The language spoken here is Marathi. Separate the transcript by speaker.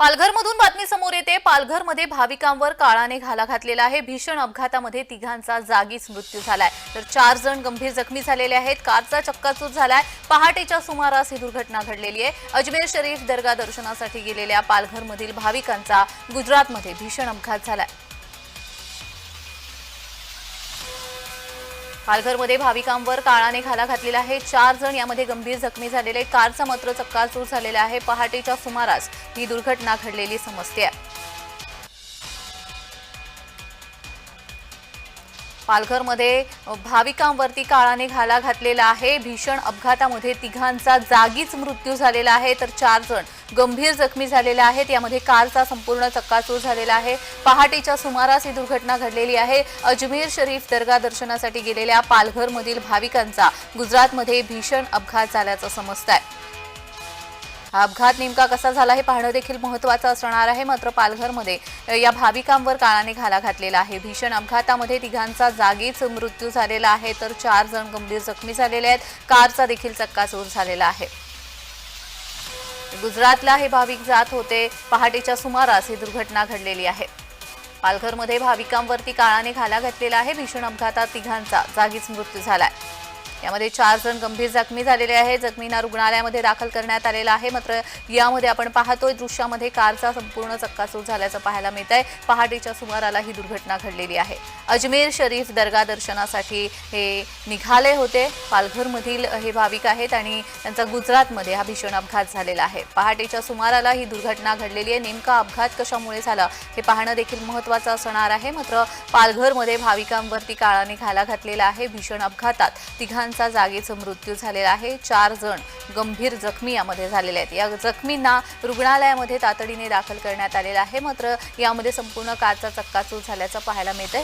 Speaker 1: पालघरमधून बातमी समोर येते. पालघरमध्ये भाविकांवर काळाने घाला घातलेला आहे. भीषण अपघातामध्ये तिघांचा जागीच मृत्यू झालाय. तर चार जण गंभीर जखमी झालेले आहेत. कारचा चक्काचूर झालाय. पहाटेच्या सुमारास ही दुर्घटना घडलेली आहे. अजमेर शरीफ दर्गा दर्शनासाठी गेलेल्या पालघरमधील भाविकांचा गुजरातमध्ये भीषण अपघात झालाय. पालघरमध्ये भाविकांवर काळाने घाला घातलेला आहे. चार जण यामध्ये गंभीर जखमी झालेले कारचा मात्र चक्काचूर झालेला आहे. पहाटेच्या सुमारास ही दुर्घटना घडलेली समजते पालघरमध्ये भाविकांवरती काळाने घाला घातलेला आहे. भीषण अपघातामध्ये तिघांचा जागीच मृत्यू झालेला आहे. तर चार जण गंभीर जखमी झालेले आहेत. यामध्ये कारचा संपूर्ण चक्काचूर झालेला आहे. पहाटेच्या सुमारास ही दुर्घटना घडलेली आहे. अजमेर शरीफ दर्गा दर्शनासाठी गेलेल्या पालघरमधील भाविकांचा गुजरातमध्ये भीषण अपघात झाल्याचं समजत आहे हा अपघात नेमका कसा झाला हे पाहणं देखील महत्वाचं असणार आहे. मात्र पालघरमध्ये या भाविकांवर काळाने घाला घातलेला आहे. भीषण अपघातामध्ये तिघांचा जागीच मृत्यू झालेला आहे. तर चार जण गंभीर जखमी झालेले आहेत. कारचा देखील चक्काचूर झालेला आहे. गुजरातला हे भाविक जात होते. पहाटेच्या सुमारास ही दुर्घटना घडलेली आहे. पालघरमध्ये भाविकांवरती काळाने घाला घातलेला आहे. भीषण अपघातात तिघांचा जागीच मृत्यू झालाय. यामध्ये चार जण गंभीर जखमी झालेले आहेत. जखमींना रुग्णालयामध्ये दाखल करण्यात आलेला आहे. मात्र यामध्ये आपण पाहतोय दृश्यामध्ये कारचा संपूर्ण चक्कासूर झाल्याचं पाहायला मिळत आहे पहाटेच्या सुमाराला ही दुर्घटना घडलेली आहे. अजमेर शरीफ दर्गा दर्शनासाठी हे निघाले होते. पालघरमधील हे भाविक आहेत आणि त्यांचा गुजरातमध्ये हा भीषण अपघात झालेला आहे. पहाटेच्या सुमाराला ही दुर्घटना घडलेली आहे. नेमका अपघात कशामुळे झाला हे पाहणं देखील महत्त्वाचं असणार आहे. मात्र पालघरमध्ये भाविकांवरती काळाने घाला घातलेला आहे. भीषण अपघातात जणांचा जागीच मृत्यू झालेला आहे. चार जण गंभीर जखमी यामध्ये झालेले आहेत. या जखमींना रुग्णालयामध्ये तातडीने दाखल करण्यात आलेलं आहे. मात्र यामध्ये संपूर्ण कारचा चक्काचूर झाल्याचं पाहायला मिळतंय.